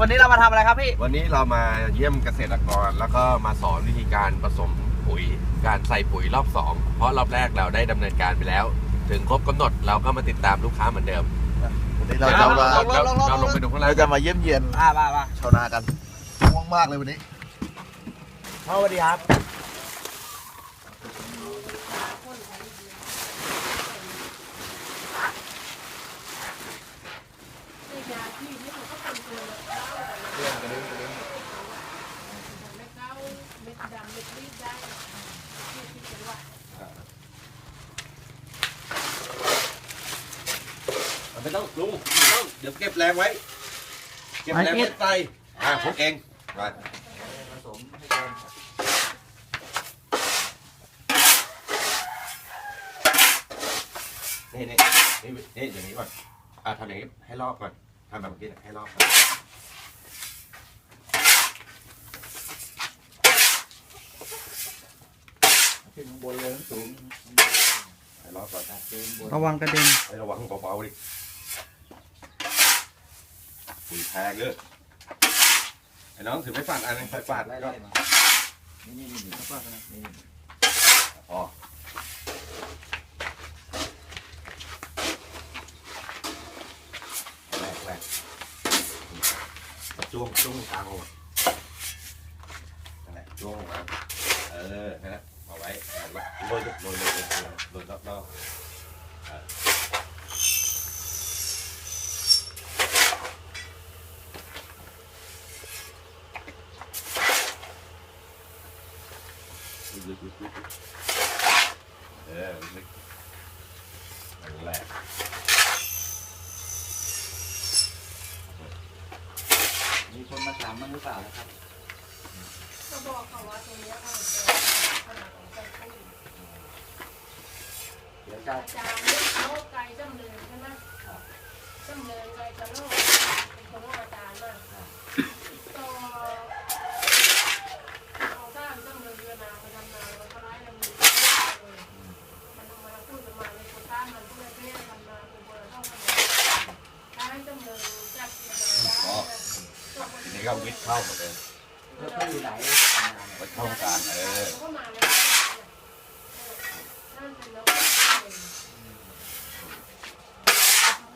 วันนี้เรามาทำอะไรครับพี่ วันนี้เรามาเยี่ยมเกษตรกร แล้วก็มาสอนวิธีการผสมปุ๋ย การใส่ปุ๋ยรอบสองเพราะรอบแรกเราได้ดำเนินการไปแล้ว ถึงครบกำหนดเราก็มาติดตามลูกค้าเหมือนเดิมวันนี้เราจะมาเราเราเราลงไปดูข้างล่างเราจะมาเยี่ยมเยียนอ่ามามาชาวนากันง่วงมากเลยวันนี้พ่อสวัสดีครับ ลุงไม่ต้องเดี๋ยวเก็บแรงไว้ เก็บแรงไว้ใส่อ่าพกเองมานี่นี่นี่นี่อย่างนี้ก่อนอ่าทำอย่างนี้ให้รอบก่อนทำแบบเมื่อกี้นะให้รอบก่อนขึ้นข้างบนเลยสูงให้รอบก่อนระวังกระเด็นให้ระวังเบาๆดิ ปุ๋ยแพงเลยไอ้น้องถือไม่ฝาดอันนึงไฟฝาดก็นี่นี่นี่นี่ป้านะนี่อ๋อแรกแรกจ้วงจ้วงกลางลงมานั่นแหละจ้วงลงมาเออนั่นแหละเอาไว้โรยโรยโรยโรยโรยรอบร อบเออลึกลึกลึกลึกเออลึกนั่นแหละมีคนมาถามมันหรือเปล่านะครับก็บอกเขาว่าตรงเนี้ยเขาเป็นขนาดของใจตู้เดี๋ยวจะอาจารย์เลือกโลกไกลจำเริญใช่ไหมจำเริญไกลจะโลกเป็นคนว่าอาจารย์มากต่อเอาสร้างจำเริญเรือนาไปทำนาแล้วก็ร้ายดำเนินเลย มันทำมาพูดกันมาเลยคนท่ามันเพื่อเพื่อทำนาเป็นคนละเท่ากันถ้าให้จำเริญจัดเรือนาได้นะทีนี้ก็วิทย์เข้าหมดเลยแล้วเขาอยู่ไหนไว้เข้ากางเออนั่นแล้วก็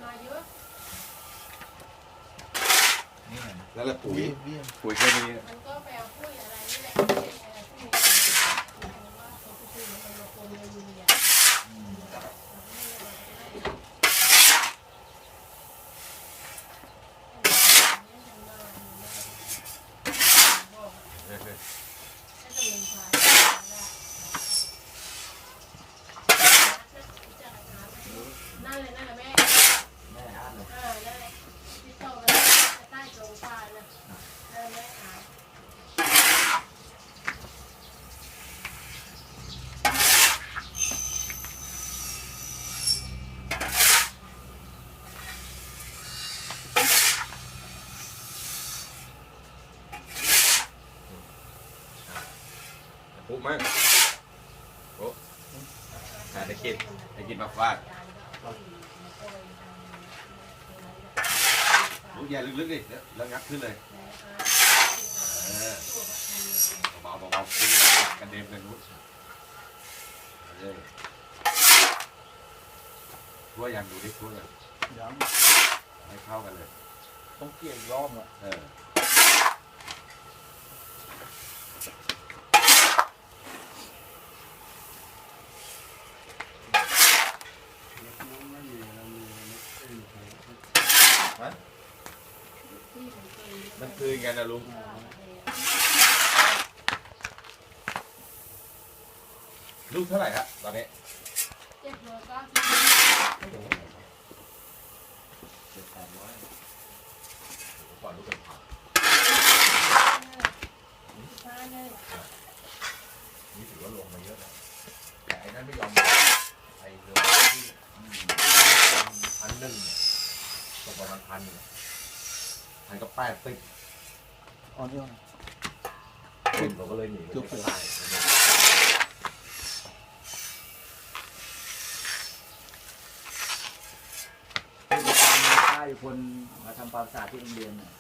มาเยอะนี่ไงนั่นแหละปุ๋ยปุ๋ยเคมีมันก็ไปเอาปุ้ยอะไรนี่แหละอะไรพวกนี้ว่าเขาไปซื้อมันมาปนในยูเรีย นั่นเลยนั่นแหละแม่ แม่อ่านเลย เออนั่นแหละที่โตไปใต้โรงฟ้านะนั่นแม่อ่าน ปุ๊บมากโอ้หาได้กินได้กินมาฟาดลูกใหญ่ลึกๆดิแล้วแล้วงัดขึ้นเลยเออเบาๆเบาๆขึ้นกระเด็นเลยนุ๊กเออทั่วยังดูดิทั่วกันยังให้เข้ากันเลย ต้องเกี่ยอีกรอบอะเออ ที่ผม มันคืนกันนะลุงลูกเท่าไหร่ฮะตอนนี้เจ็ดโลก็เจ็ดแปดร้อยก่อนลูกเป็นผักห้าเลยนี่ถือว่าลงมาเยอะแล้วแต่ไอ้นั่นไม่ยอมไอ้เรือที่พันหนึ่งตกประมาณพันหนึ่ง พันก็แปดสิบอ่อนเยอะคนเราก็เลยหนีเกือบเสร็จได้ถ้าอยู่คนมาทำความสะอาดที่โรงเรียนน่ะ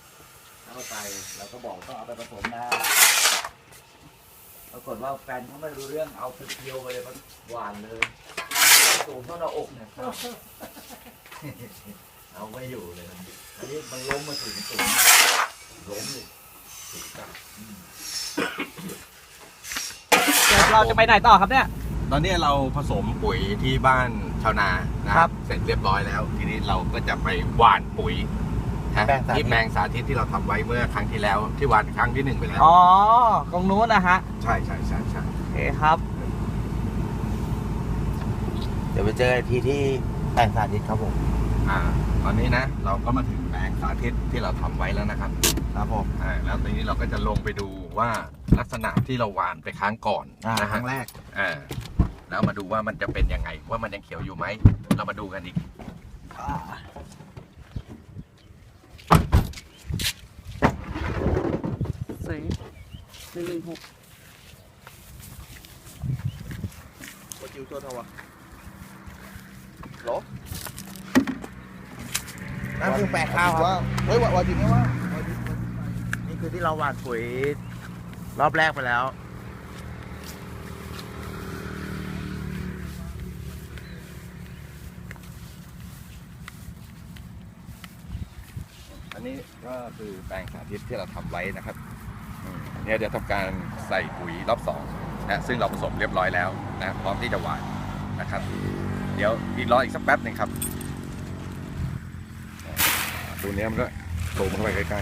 ทเข้าไปเราก็บอกต้องเอาไปผสมนะปรากฏว่าแฟนเขาไม่รู้เรื่องเอาเพียวๆไปเลยมันหวานเลยสูงเท่าหน้าอกเนี่ยครับ เอาไม่อยู่เลยมันอันนี้มันล้มมาถึงสูงล้มเลยเดี๋ยวเราจะไปไหนต่อครับเนี่ย ตอนนี้เราผสมปุ๋ยที่บ้านชาวนานะครับเสร็จเรียบร้อยแล้ว ทีนี้เราก็จะไปหว่านปุ๋ยนะแปลงสาธิต ที่แปลงสาธิตที่เราทำไว้เมื่อครั้งที่แล้ว ที่หว่านครั้งที่หนึ่งไปแล้ว อ๋อตรงนู้นนะฮะใช่ใช่ใช่ใช่โอเคครับ เดี๋ยวไปเจอกันทีที่แต่งสาธิตครับผม อ่า ตอนนี้นะเราก็มาถึงแปลงสาธิตที่เราทำไว้แล้วนะครับครับผมอ่าแล้วทีนี้เราก็จะลงไปดูว่าลักษณะที่เราหว่านไปครั้งก่อนอ่านะคฮะรั้งแรกอ่าแล้วมาดูว่ามันจะเป็นยังไง ว่ามันยังเขียวอยู่ไหม เรามาดูกันอีกสี่หนึ่งหนึ่งหกว่าจิวตัวเท่าไหร่ นั่นคือแปลงข้าวครับเฮ้ยว่าว่าจริงไหมว่านี่คือที่เราหว่านปุ๋ยรอบแรกไปแล้วอันนี้ก็คือแปลงสาธิตที่เราทำไว้นะครับอืมเนี่ยเดี๋ยวทำการใส่ปุ๋ยรอบสองนะซึ่งเราผสมเรียบร้อยแล้วนะพร้อมที่จะหว่านนะครับ เดี๋ยวอีกรออีกสักแป๊บหนึ่งครับอ่า ตัวเนี้ยมันก็ซูมเข้าไปใกล้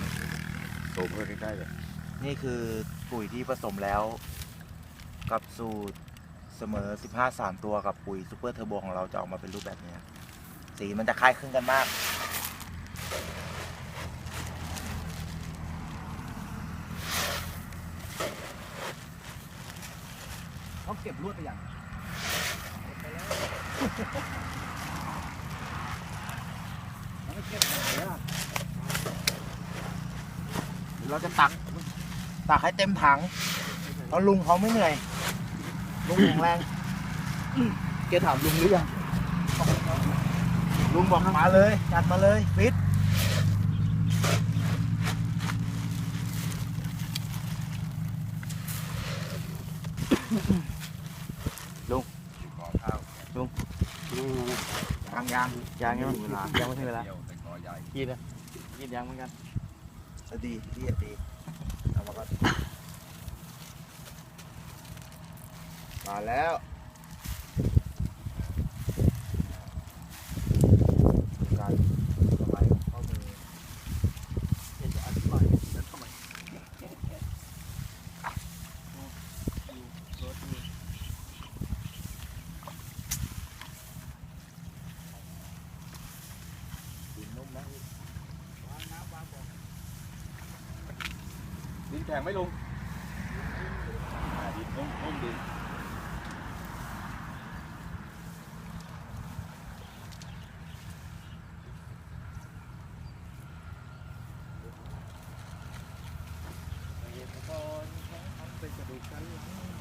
ๆซูมเข้าไปใกล้ๆเลยนี่คือปุ๋ยที่ผสมแล้ว กับสูตรเสมอ 15 3 ตัวกับปุ๋ยซูเปอร์เทอร์โบของเราจะออกมาเป็นรูปแบบนี้สีมันจะคล้ายคลึงกันมาก เขาเก็บลวดไปอย่าง เราจะตัก ตักให้เต็มถังเพราะลุงเขาไม่เหนื่อย ลุงแข็งแรงเกถามลุงหรือยังลุงบอกมาเลย จัดมาเลยฟิตขอข้าวยางยางยางยังไม่ถึงเวลายังไม่ถึงเวลาเดียวแต่กอใหญ่กินนะกินยังเหมือนกัน ดีดีดีเอามาก่อนมาแล้วการสบายของข้อมือ เดี๋ยวจะอธิบายแล้วทำไมรถมี ดินนุ่มนะ ดินแข็งไหม่ลงอ่าดินนุ่มนุ่มดีเป็นก